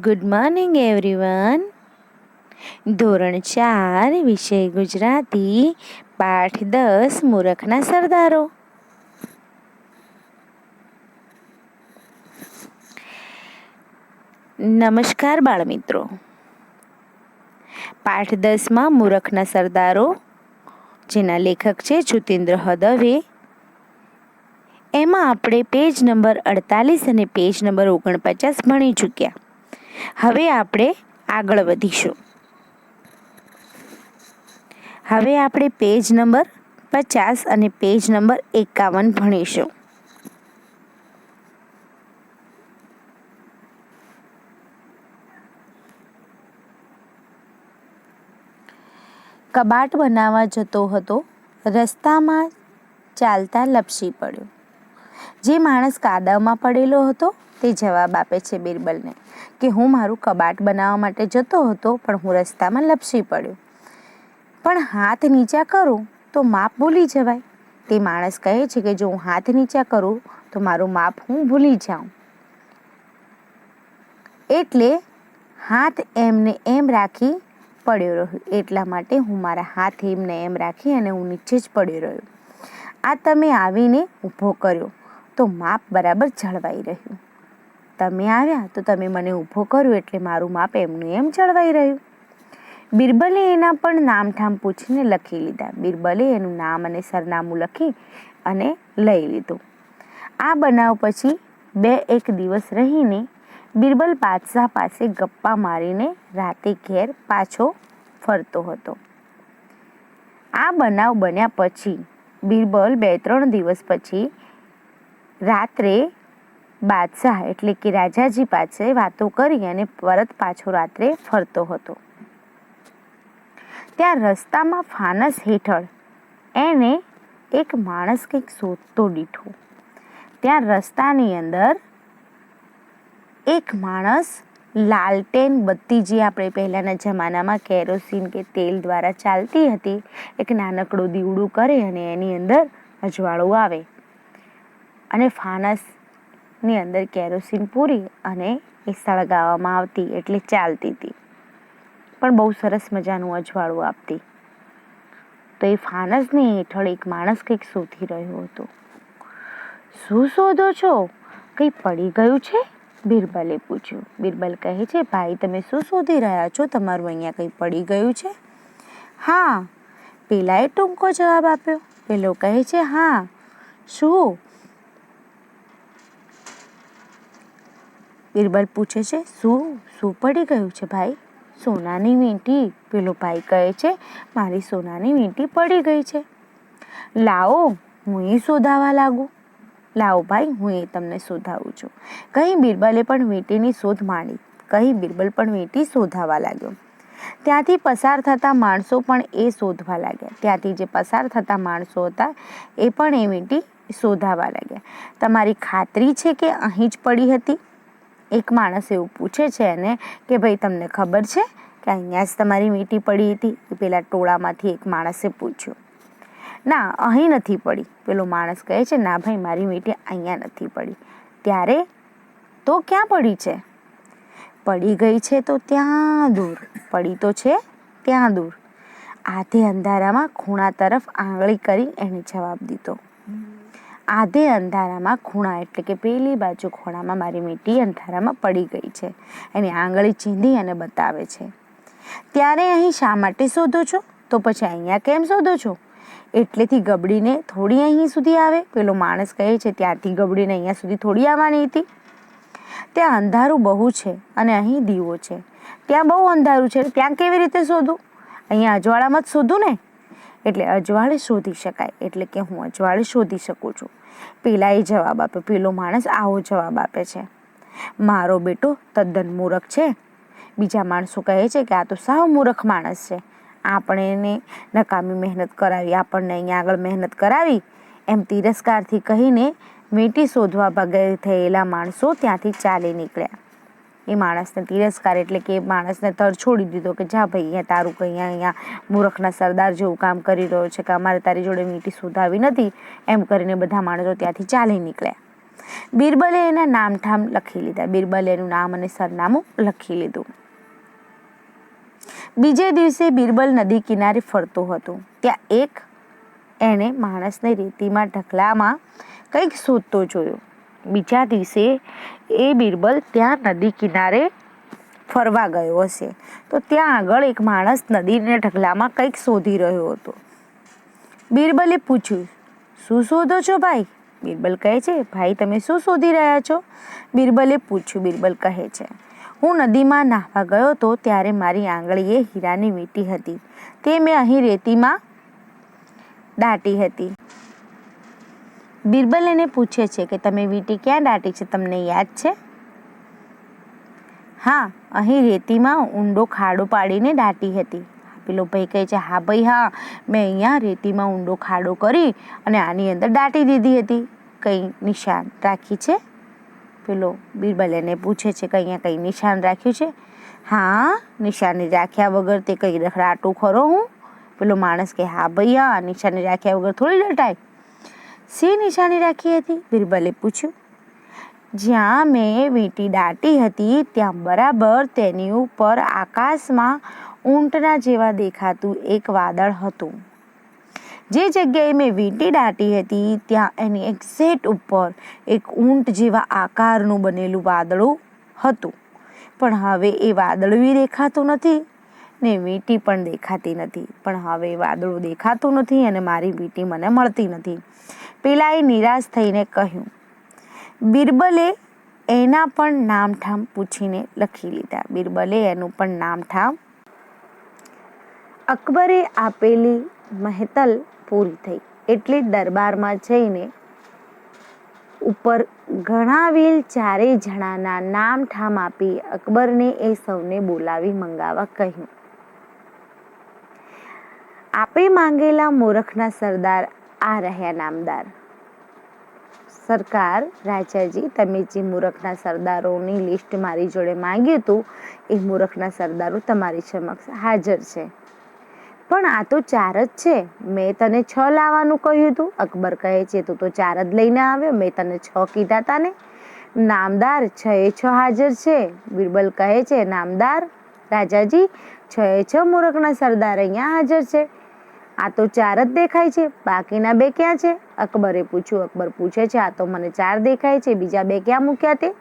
Good morning everyone ધોરણ ચાર, વિષય ગુજરાતી, પાઠ દસ, મૂરખના સરદારો. નમસ્કાર બાળમિત્રો. પાઠ દસમાં મૂરખના સરદારો, જેના લેખક છે જુતેન્દ્ર હદવે. એમાં આપણે પેજ નંબર અડતાલીસ અને પેજ નંબર ઓગણપચાસ ભણી ચૂક્યા. હવે આપણે આગળ વધીશું. હવે આપણે પેજ નંબર પચાસ અને પેજ નંબર એકાવન ભણીશું. કબાટ બનાવવા જતો હતો, રસ્તામાં ચાલતા લપસી પડ્યો. જે માણસ કાદવમાં પડેલો હતો તે જવાબ આપે છે બિરબલને કે હું મારું કબાટ બનાવવા માટે જતો હતો, પણ હું રસ્તામાં લપસી પડ્યો. પણ હાથ નીચા કરું તો માપ ભૂલી જવાય. તે માણસ કહે છે કે, જો હું હાથ નીચા કરું તો મારું માપ હું ભૂલી જાઉં. એટલે હાથ એમને એમ રાખી પડ્યો રહ્યો. એટલા માટે હું મારા હાથ એમને એમ રાખી અને હું નીચે જ પડ્યો રહ્યો. આ તમે આવીને ઊભો કર્યો તો માપ બરાબર જળવાઈ રહ્યું. તમે આવ્યા તો તમે મને ઊભો કર્યો એટલે મારું માપ એમનું એમ જળવાઈ રહ્યું. બિરબલે એના પણ નામઠામ પૂછીને લખી લીધા. બિરબલે એનું નામ અને સરનામું લખી અને લઈ લીધું. આ બનાવ પછી બે એક દિવસ રહીને બિરબલ બાદશાહ પાસે ગપ્પા મારીને રાતે ઘેર પાછો ફરતો હતો. આ બનાવ બન્યા પછી બિરબલ બે ત્રણ દિવસ પછી રાત્રે બાદશાહ એટલે કે રાજાજી પાસે વાતો કરી અને પરત પાછો રાત્રે ફરતો હતો. ત્યાં રસ્તામાં ફાનસ હેઠળ એને એક માણસ કંઈક શોધતો દીઠો. ત્યાં રસ્તાની અંદર એક માણસ લાલટેન બત્તી જે આપણે પહેલાંના જમાનામાં કેરોસીન કે તેલ દ્વારા ચાલતી હતી, એક નાનકડું દીવડું કરે અને એની અંદર અજવાળું આવે. અને ફાનસની અંદર કેરોસીન પૂરી અને એ સળગાવવામાં આવતી એટલે ચાલતી હતી. પણ બહુ સરસ મજાનું અજવાળું આપતી. તો એ ફાનસની હેઠળ એક માણસ કંઈક શોધી રહ્યો હતો. શું શોધો છો? કંઈ પડી ગયું છે? બિરબલે પૂછ્યું. બિરબલ કહે છે, ભાઈ, તમે શું શોધી રહ્યા છો? તમારું અહીંયા કંઈ પડી ગયું છે? હા. પેલાએ ટૂંકો જવાબ આપ્યો. પેલો કહે છે, હા. શું? બિરબલ પૂછે છે, શું શું પડી ગયું છે ભાઈ? સોનાની વીંટી? પેલો ભાઈ કહે છે, મારી સોનાની વીંટી પડી ગઈ છે. લાવો, હું એ શોધાવા લાગુ. લાવો ભાઈ, હું એ તમને શોધાવું છું. કહી બિરબલે પણ વીંટીની શોધ માંડી કહી બિરબલ પણ વીંટી શોધાવા લાગ્યો. ત્યાંથી પસાર થતા માણસો પણ એ શોધવા લાગ્યા. ત્યાંથી જે પસાર થતા માણસો હતા, એ પણ એ વીંટી શોધાવા લાગ્યા. તમારી ખાતરી છે કે અહીં જ પડી હતી? એક માણસ એવું પૂછે છે એને કે ભાઈ, તમને ખબર છે કે અહીંયા જ તમારી મીટી પડી હતી? એ પેલા ટોળામાંથી એક માણસે પૂછ્યું. ના, અહીં નથી પડી. પેલો માણસ કહે છે, ના ભાઈ, મારી મીટી અહીંયા નથી પડી. ત્યારે તો ક્યાં પડી છે? પડી ગઈ છે તો ત્યાં દૂર, પડી તો છે ત્યાં દૂર. આધે અંધારામાં ખૂણા તરફ આંગળી કરી એને જવાબ દીધો. આધે અંધારામાં ખૂણા એટલે કે પેલી બાજુ ખૂણામાં મારી મીટી અંધારામાં પડી ગઈ છે. એની આંગળી ચીંધી અને બતાવે છે, ત્યારે અહીં શા માટે શોધો છો? તો પછી અહીંયા કેમ શોધો છો? એટલેથી ગબડીને થોડી અહીં સુધી આવે. પેલો માણસ કહે છે ત્યાંથી ગબડીને અહીંયા સુધી થોડી આવવાની હતી. ત્યાં અંધારું બહુ છે અને અહીં દીવો છે. ત્યાં બહુ અંધારું છે ત્યાં કેવી રીતે શોધું? અહીંયા અજવાળામાં જ શોધું ને? એટલે અજવાળે શોધી શકાય. એટલે કે હું અજવાળે શોધી શકું છું. પેલા એ જવાબ આપ્યો, પેલો માણસ આવો જવાબ આપે છે. મારો બેટો તદ્દન મૂરખ છે. બીજા માણસો કહે છે કે, આ તો સાવ મૂરખ માણસ છે. આપણે એને નકામી મહેનત કરાવી, આપણને અહીંયા આગળ મહેનત કરાવી. એમ તિરસ્કારથી કહીને મેટી શોધવા ભગે થયેલા માણસો ત્યાંથી ચાલી નીકળ્યા. એ માણસને તિરસ્કાર એટલે કે એ માણસને તર છોડી દીધો કે જા ભાઈ, અહીંયા તારું કંઈ અહીંયા મૂર્ખના સરદાર જેવું કામ કરી રહ્યો છે કે અમારે તારી જોડે મીટી સુધાવી નથી, એમ કરીને બધા માણસો ત્યાંથી ચાલી નીકળ્યા. બિરબલે એના નામઠામ લખી લીધા. બિરબલે એનું નામ અને સરનામું લખી લીધું. બીજે દિવસે બિરબલ નદી કિનારે ફરતો હતો. ત્યાં એક એણે માણસને રેતીમાં ઢકલામાં કંઈક શોધતો જોયો. બીજા દિવસે એ બિરબલ ત્યાં નદી કિનારે ફરવા ગયો હશે. તો ત્યાં આગળ એક માણસ નદીને ઢગલામાં કંઈક શોધી રહ્યો હતો. બિરબલે પૂછ્યું, શું શોધો છો ભાઈ? બિરબલ કહે છે, ભાઈ, તમે શું શોધી રહ્યા છો? બિરબલે પૂછ્યું, બિરબલ કહે છે, હું નદીમાં નાહવા ગયો તો ત્યારે મારી આંગળીએ હીરાની વીંટી હતી. તે મેં અહીં રેતીમાં દાટી હતી. બિરબલ એને પૂછે છે કે તમે વીંટી ક્યાં દાટી છે? તમને યાદ છે? હા, અહીં રેતીમાં ઊંડો ખાડો પાડીને દાટી હતી. પેલો ભાઈ કહે છે, હા ભાઈ, હા, મેં અહીંયા રેતીમાં ઊંડો ખાડો કરી અને આની અંદર દાટી દીધી હતી. કંઈ નિશાન રાખી છે? પેલો બિરબલ એને પૂછે છે કે અહીંયા કંઈ નિશાન રાખ્યું છે? હા, નિશાની રાખ્યા વગર તે કંઈ રખડાટું ખરો હું? પેલો માણસ કે હા ભાઈ, હા, નિશાની રાખ્યા વગર થોડી દટાય શી નિશાની રાખી હતી? બિરબલે પૂછ્યું. જ્યાં મેં વીંટી દાટી હતી, ત્યાં બરાબર તેની ઉપર આકાશમાં ઊંટના જેવા દેખાતું એક વાદળ હતું. જે જગ્યાએ મેં વીંટી દાટી હતી, ત્યાં એની એક્ઝેક્ટ ઉપર એક ઊંટ જેવા આકારનું બનેલું વાદળું હતું. પણ હવે એ વાદળું દેખાતું નથી, ને વીંટી પણ દેખાતી નથી. પણ હવે વાદળું દેખાતું નથી અને મારી વીંટી મને મળતી નથી. પેલાએ નિરાશ થઈને કહ્યું, બિરબલે એના પણ નામઠામ પૂછીને લખી લીધા બિરબલે એનું પણ નામઠામ અકબરે આપેલી મહેતલ પૂરી થઈ. એટલે દરબારમાં જઈને ઉપર ગણાવેલ ચારે જણાના નામ ઠામ આપી અકબરને એ સૌને બોલાવી મંગાવા કહ્યું. આપે માંગેલા મોરખના સરદાર આ રહ્યા નામદાર. સરકાર રાજાજી, તમે જે મૂરખના સરદારોની લિસ્ટ મારી જોડે માંગ્યું હતું, એ મૂરખના સરદારો તમારી સમક્ષ હાજર છે. પણ આ તો ચાર જ છે. મેં તને છ લાવવાનું કહ્યું હતું. અકબર કહે છે, તું તો ચાર જ લઈને આવ્યો. મેં તને છ કીધા હતા ને નામદાર, છ એ છ હાજર છે. બિરબલ કહે છે, નામદાર, રાજાજી, છ એ છ મૂરખના સરદાર અહીંયા હાજર છે. આ તો ચાર જ દેખાય છે. બાકીના બે ક્યાં છે? અકબરે પૂછ્યું. અકબર પૂછે છે, આ તો મને ચાર દેખાય છે. બીજા બે ક્યાં મૂક્યા તે?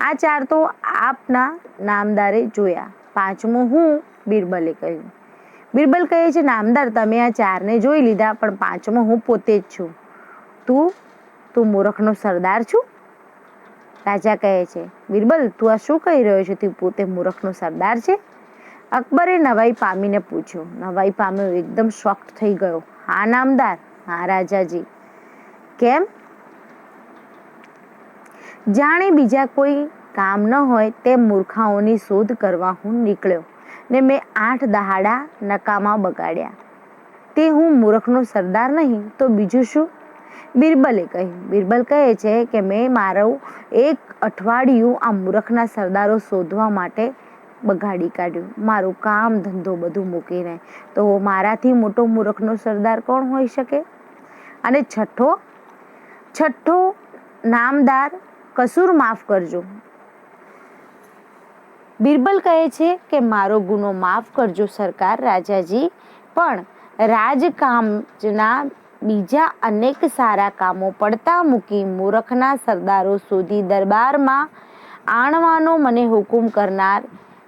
આ ચાર તો આપના નામદારે જોયા. પાંચમું હું, બિરબલે કહ્યું. બિરબલ કહે છે, નામદાર, તમે આ ચારને જોઈ લીધા, પણ પાંચમો હું પોતે જ છું. તું? તું મૂરખનો સરદાર છું? રાજા કહે છે, બિરબલ, તું આ શું કહી રહ્યો છે? તું પોતે મૂરખનો સરદાર છે? અકબરે નવાઈ પામીને પૂછ્યું. નવાઈ પામ્યો એકદમ શોક્ટ થઈ ગયો. હા, નામદાર. હા, રાજાજી. કેમ? જાણે બીજા કોઈ કામ ન હોય તે મૂર્ખાઓની શોધ કરવા હું નીકળ્યો ને મેં આઠ દહાડા નકામા બગાડ્યા. તે હું મૂર્ખનો સરદાર નહીં, તો બીજું શું? બિરબલે કહ્યું. બિરબલ કહે છે કે મેં મારું એક અઠવાડિયું આ મૂર્ખના સરદારો શોધવા માટે બગાડી કાઢ્યું. મારું કામ ધંધો બધું મૂકીને તો મારાથી મોટો મૂર્ખનો સરદાર કોણ હોઈ શકે? અને છઠ્ઠો છઠ્ઠો નામદાર કસૂર માફ કરજો. બિરબલ કહે છે કે, મારો ગુનો માફ કરજો સરકાર રાજાજી. પણ રાજકામના બીજા અનેક સારા કામો પડતા મૂકી મૂરખના સરદારો સુધી દરબારમાં આણવાનો મને હુકુમ કરનાર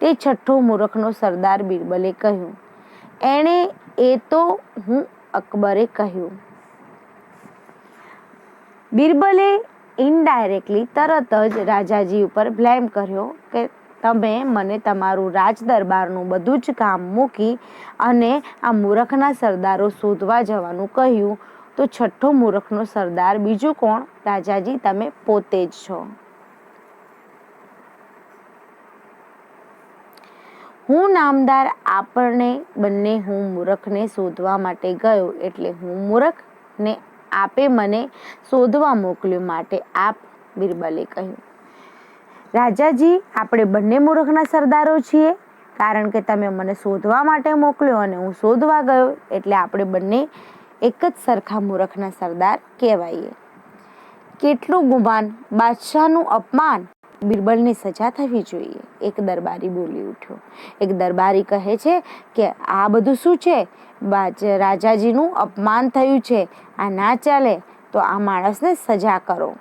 તે છઠ્ઠો મૂર્ખનો સરદાર બિરબલે કહ્યું, એણે એ તો હું અકબરે કહ્યું. બિરબલે ઇનડાયરેક્ટલી તરત જ રાજાજી ઉપર બ્લેમ કર્યો કે તમે મને તમારું રાજ દરબારનું બધું જ કામ મૂકી અને આ મૂરખના સરદારો શોધવા જવાનું કહ્યું, તો છઠ્ઠો મૂરખનો સરદાર બીજું કોણ? રાજાજી, તમે પોતે જ છો. હું નામદાર આપણને બંને હું મૂરખને શોધવા માટે ગયો એટલે હું મૂરખને આપે મને શોધવા મોકલ્યો માટે આપ બિરબલે કહ્યું. રાજાજી, આપણે બંને મૂર્ખના સરદારો છીએ, કારણ કે તમે મને શોધવા માટે મોકલ્યો અને હું શોધવા ગયો એટલે આપણે બંને એક જ સરખા મૂર્ખના સરદાર કહેવાઈએ. કેટલું ગુમાન, બાદશાહનું અપમાન? બિરબલની સજા થવી જોઈએ. એક દરબારી બોલી ઉઠ્યો. એક દરબારી કહે છે કે, આ બધું શું છે? રાજાજીનું અપમાન થયું છે. આ ના ચાલે તો આ માણસને સજા કરો.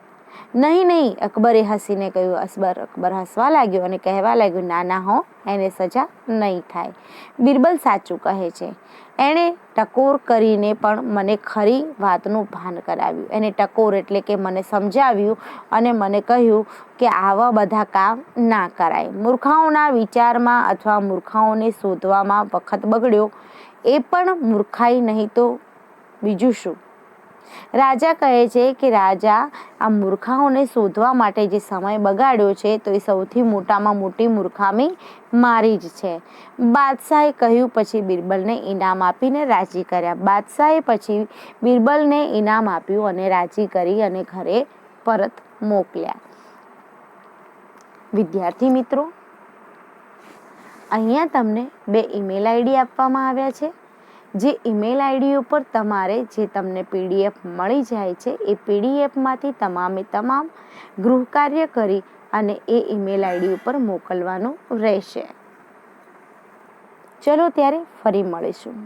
નહીં નહીં, અકબરે હસીને કહ્યું, અસબર, અકબર હસવા લાગ્યો અને કહેવા લાગ્યો, ના હો, એને સજા નહીં થાય. બિરબલ સાચું કહે છે. એણે ટકોર કરીને પણ મને ખરી વાતનું ભાન કરાવ્યું. એને ટકોર એટલે કે મને સમજાવ્યું અને મને કહ્યું કે આવા બધા કામ ના કરાય. મૂર્ખાઓના વિચારમાં અથવા મૂર્ખાઓને શોધવામાં વખત બગડ્યો. એ પણ મૂર્ખાઈ નહીં તો બીજું શું? રાજા કહે છે કે રાજા આ મૂર્ખાઓને શોધવા માટે જે સમય બગાડ્યો છે તો એ સૌથી મોટામાં મોટી મૂર્ખામી મારી જ છે. બાદશાહે કહ્યું, પછી બિરબલને ઇનામ આપીને રાજી કર્યા. બાદશાહે પછી બિરબલને ઇનામ આપ્યું અને રાજી કરી અને ઘરે પરત મોકલ્યા. વિદ્યાર્થી મિત્રો, અહીંયા તમને બે ઈમેલ આઈડી આપવામાં આવ્યા છે. જે ઈમેલ આઈડી ઉપર તમારે જે તમને પીડીએફ મળી જાય છે, એ પીડીએફમાંથી તમામે તમામ ગૃહ કાર્ય કરી અને એ ઈમેલ આઈડી ઉપર મોકલવાનું રહેશે. ચલો ત્યારે ફરી મળીશું.